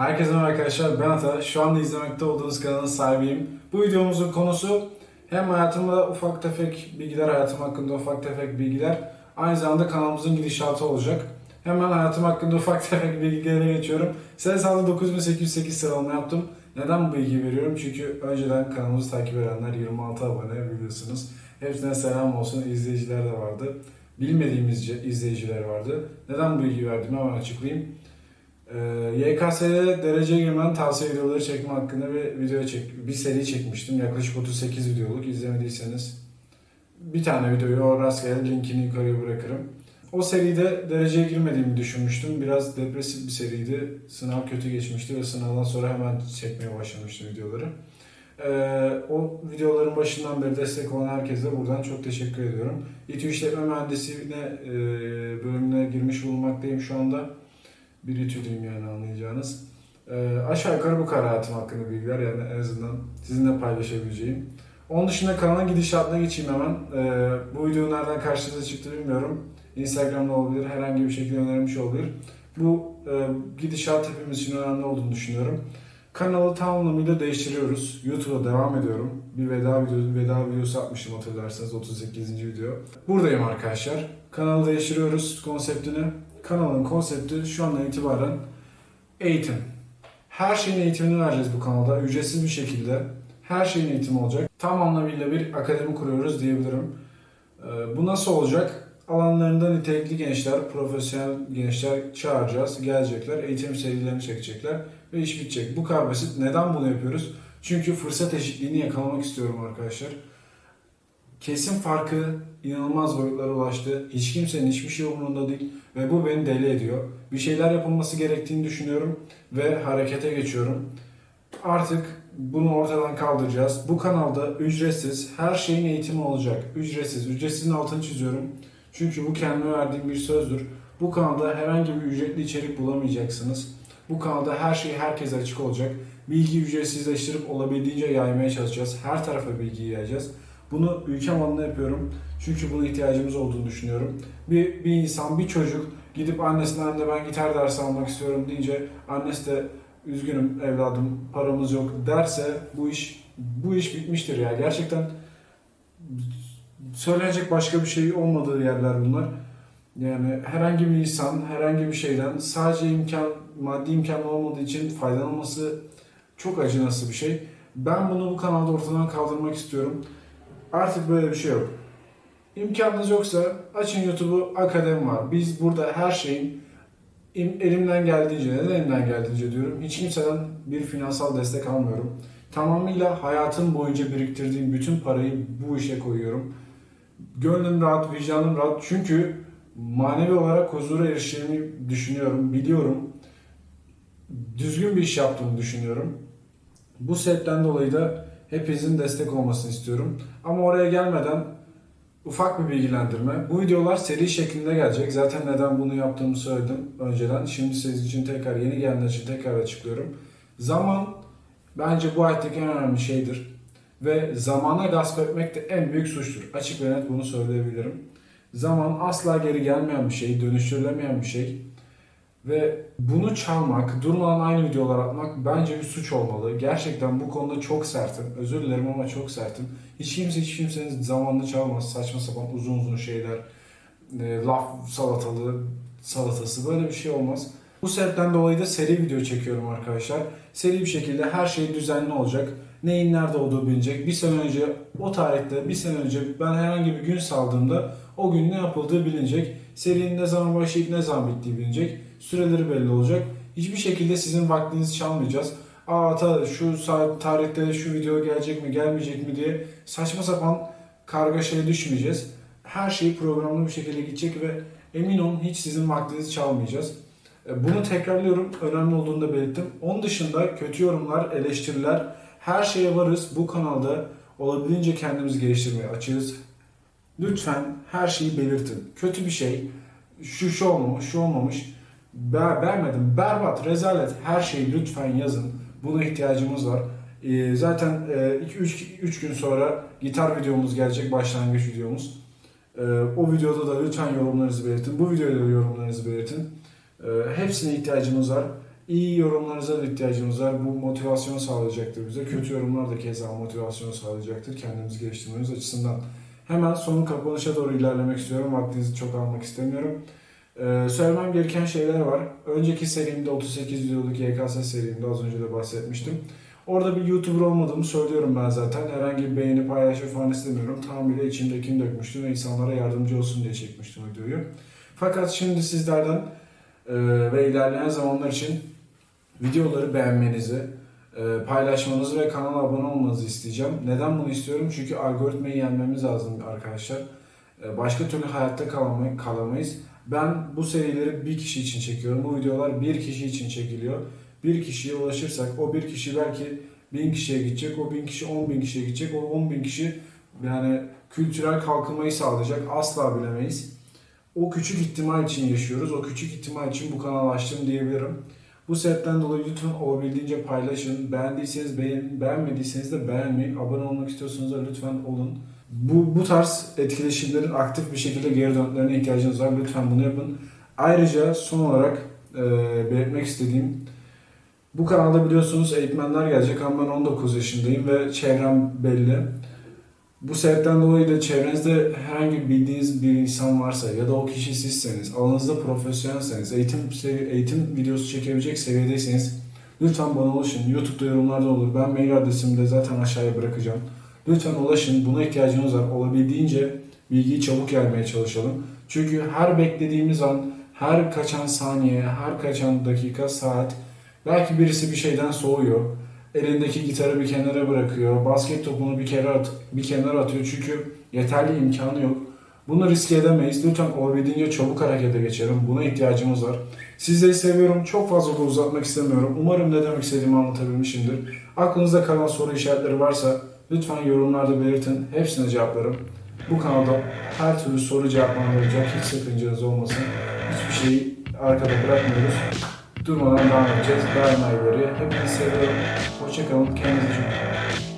Herkese merhaba arkadaşlar ben Ata. Şu anda izlemekte olduğunuz kanalın sahibiyim. Bu videomuzun konusu hem hayatımda ufak tefek bilgiler, hayatım hakkında ufak tefek bilgiler. Aynı zamanda kanalımızın gidişatı olacak. Hemen hayatım hakkında ufak tefek bilgilere geçiyorum. Sensa'da 9808 sıralama yaptım. Neden bu bilgiyi veriyorum? Çünkü önceden kanalımızı takip edenler 26 abone biliyorsunuz. Hepsine selam olsun. İzleyiciler de vardı. Bilmediğimiz izleyiciler vardı. Neden bu bilgiyi verdim hemen açıklayayım. Ee, YKS'de dereceye girmen tavsiye videoları çekme hakkında bir video çek, bir seri çekmiştim. Yaklaşık 38 videoluk. İzlemediyseniz bir tane videoyu o rastgele linkini yukarıya bırakırım. O seride dereceye girmediğimi düşünmüştüm. Biraz depresif bir seriydi. Sınav kötü geçmişti ve sınavdan sonra hemen çekmeye başlamıştım videoları. Ee, o videoların başından beri destek olan herkese buradan çok teşekkür ediyorum. İTÜ İşletme Mühendisliğine e, bölümüne girmiş bulunmaktayım şu anda. Bir İTÜ'lüyüm yani anlayacağınız. Ee, aşağı yukarı bu kadar hayatım hakkında bilgiler yani en azından sizinle paylaşabileceğim. Onun dışında kanalın gidişatına geçeyim hemen. Ee, bu video nereden karşınıza çıktı bilmiyorum. Instagram'da olabilir, herhangi bir şekilde önermiş olabilir. Bu e, gidişat hepimiz için önemli olduğunu düşünüyorum. Kanalı tam anlamıyla değiştiriyoruz. YouTube'a devam ediyorum. Bir veda videosu, veda videosu atmıştım hatırlarsanız 38. video. Buradayım arkadaşlar. Kanalı değiştiriyoruz konseptini. Kanalın konsepti şu andan itibaren eğitim. Her şeyin eğitimini vereceğiz bu kanalda. Ücretsiz bir şekilde. Her şeyin eğitimi olacak. Tam anlamıyla bir akademi kuruyoruz diyebilirim. Ee, Bu nasıl olacak? Alanlarında nitelikli gençler, profesyonel gençler çağıracağız. Gelecekler, eğitim serilerini çekecekler ve iş bitecek. Bu kadar basit. Neden bunu yapıyoruz? Çünkü fırsat eşitliğini yakalamak istiyorum arkadaşlar. Kesin farkı inanılmaz boyutlara ulaştı. Hiç kimsenin hiçbir şey umurunda değil ve bu beni deli ediyor. Bir şeyler yapılması gerektiğini düşünüyorum ve harekete geçiyorum. Artık bunu ortadan kaldıracağız. Bu kanalda ücretsiz her şeyin eğitimi olacak. Ücretsiz. Ücretsizin altını çiziyorum. Çünkü bu kendime verdiğim bir sözdür. Bu kanalda herhangi bir ücretli içerik bulamayacaksınız. Bu kanalda her şey herkese açık olacak. Bilgi ücretsizleştirip olabildiğince yaymaya çalışacağız. Her tarafa bilgiyi yayacağız. Bunu ülkem adına yapıyorum. Çünkü buna ihtiyacımız olduğunu düşünüyorum. Bir, bir insan, bir çocuk gidip annesinden anne ben gitar dersi almak istiyorum deyince annesi de üzgünüm evladım paramız yok derse bu iş bu iş bitmiştir ya. Gerçekten söylenecek başka bir şey olmadığı yerler bunlar. Yani herhangi bir insan herhangi bir şeyden sadece imkan maddi imkan olmadığı için faydalanması çok acınası bir şey. Ben bunu bu kanalda ortadan kaldırmak istiyorum. Artık böyle bir şey yok. İmkanınız yoksa açın YouTube'u akademi var. Biz burada her şeyin im- elimden geldiğince, neden elimden geldiğince diyorum. Hiç kimseden bir finansal destek almıyorum. Tamamıyla hayatım boyunca biriktirdiğim bütün parayı bu işe koyuyorum. Gönlüm rahat, vicdanım rahat. Çünkü manevi olarak huzura erişeceğimi düşünüyorum, biliyorum. Düzgün bir iş yaptığımı düşünüyorum. Bu sebepten dolayı da hepinizin destek olmasını istiyorum. Ama oraya gelmeden ufak bir bilgilendirme. Bu videolar seri şeklinde gelecek. Zaten neden bunu yaptığımı söyledim önceden. Şimdi siz için tekrar yeni gelenler için tekrar açıklıyorum. Zaman bence bu hayattaki en önemli şeydir. Ve zamana gasp etmek de en büyük suçtur. Açık ve net bunu söyleyebilirim. Zaman asla geri gelmeyen bir şey, dönüştürülemeyen bir şey. Ve bunu çalmak, durmadan aynı videolar atmak bence bir suç olmalı. Gerçekten bu konuda çok sertim. Özür dilerim ama çok sertim. Hiç kimse hiç kimsenin zamanını çalmaz. Saçma sapan uzun uzun şeyler. e, laf salatalı, salatası böyle bir şey olmaz. Bu sebepten dolayı da seri video çekiyorum arkadaşlar. Seri bir şekilde her şey düzenli olacak. Neyin nerede olduğu bilinecek. Bir sene önce o tarihte bir sene önce ben herhangi bir gün saldığımda o gün ne yapıldığı bilinecek. Serinin ne zaman başlayıp ne zaman bittiği bilinecek. Süreleri belli olacak. Hiçbir şekilde sizin vaktinizi çalmayacağız. Aa ta şu saat tarihte şu video gelecek mi gelmeyecek mi diye saçma sapan kargaşaya düşmeyeceğiz. Her şey programlı bir şekilde gidecek ve emin olun hiç sizin vaktinizi çalmayacağız. E, Bunu tekrarlıyorum. Önemli olduğunu da belirttim. Onun dışında kötü yorumlar, eleştiriler her şeye varız. Bu kanalda olabildiğince kendimizi geliştirmeye açığız. Lütfen her şeyi belirtin. Kötü bir şey, şu şu olmamış, şu olmamış. Be beğenmedim, berbat, rezalet her şeyi lütfen yazın. Buna ihtiyacımız var. Ee, zaten 2-3 gün sonra gitar videomuz gelecek, başlangıç videomuz. Ee, o videoda da lütfen yorumlarınızı belirtin. Bu videoda da yorumlarınızı belirtin. Ee, hepsine ihtiyacımız var. İyi yorumlarınıza da ihtiyacımız var. Bu motivasyon sağlayacaktır bize. Kötü yorumlar da keza motivasyon sağlayacaktır kendimizi geliştirmemiz açısından. Hemen sonun kapanışa doğru ilerlemek istiyorum. Vaktinizi çok almak istemiyorum. Ee, söylemem gereken şeyler var. Önceki serimde 38 videoluk YKS serimde az önce de bahsetmiştim. Orada bir YouTuber olmadığımı söylüyorum ben zaten. Herhangi bir beğeni paylaşım falan istemiyorum. Tamamıyla içimdekini dökmüştüm ve insanlara yardımcı olsun diye çekmiştim videoyu. Fakat şimdi sizlerden e, ve ilerleyen zamanlar için videoları beğenmenizi, paylaşmanızı ve kanala abone olmanızı isteyeceğim. Neden bunu istiyorum? Çünkü algoritmayı yenmemiz lazım arkadaşlar. E, başka türlü hayatta kalamayı, kalamayız. Ben bu serileri bir kişi için çekiyorum. Bu videolar bir kişi için çekiliyor. Bir kişiye ulaşırsak o bir kişi belki bin kişiye gidecek, o bin kişi on bin kişiye gidecek, o on bin kişi yani kültürel kalkınmayı sağlayacak asla bilemeyiz. O küçük ihtimal için yaşıyoruz. O küçük ihtimal için bu kanalı açtım diyebilirim. Bu sebepten dolayı lütfen olabildiğince paylaşın. Beğendiyseniz beğenin, beğenmediyseniz de beğenmeyin. Abone olmak istiyorsanız da lütfen olun. Bu, bu tarz etkileşimlerin aktif bir şekilde geri dönmelerine ihtiyacınız var. Lütfen bunu yapın. Ayrıca son olarak e, belirtmek istediğim bu kanalda biliyorsunuz eğitmenler gelecek ama ben 19 yaşındayım ve çevrem belli. Bu sebepten dolayı da çevrenizde herhangi bildiğiniz bir insan varsa ya da o kişi sizseniz, alanınızda profesyonelseniz, eğitim eğitim videosu çekebilecek seviyedeyseniz lütfen bana ulaşın. YouTube'da yorumlarda olur. Ben mail adresimi de zaten aşağıya bırakacağım. Lütfen ulaşın. Buna ihtiyacımız var. Olabildiğince bilgiyi çabuk yaymaya çalışalım. Çünkü her beklediğimiz an, her kaçan saniye, her kaçan dakika, saat belki birisi bir şeyden soğuyor. Elindeki gitarı bir kenara bırakıyor. Basket topunu bir kenara, at- bir kenara atıyor. Çünkü yeterli imkanı yok. Bunu riske edemeyiz. Lütfen olabildiğince çabuk harekete geçelim. Buna ihtiyacımız var. Sizleri seviyorum. Çok fazla da uzatmak istemiyorum. Umarım ne demek istediğimi anlatabilmişimdir. Aklınızda kalan soru işaretleri varsa lütfen yorumlarda belirtin. Hepsine cevaplarım. Bu kanalda her türlü soru cevaplandıracak hiç sakıncanız olmasın. Hiçbir şeyi arkada bırakmıyoruz. Durmadan devam edeceğiz. Daima ileri. Hepinizi seviyorum. Hoşçakalın. Kendinize çok iyi bakın.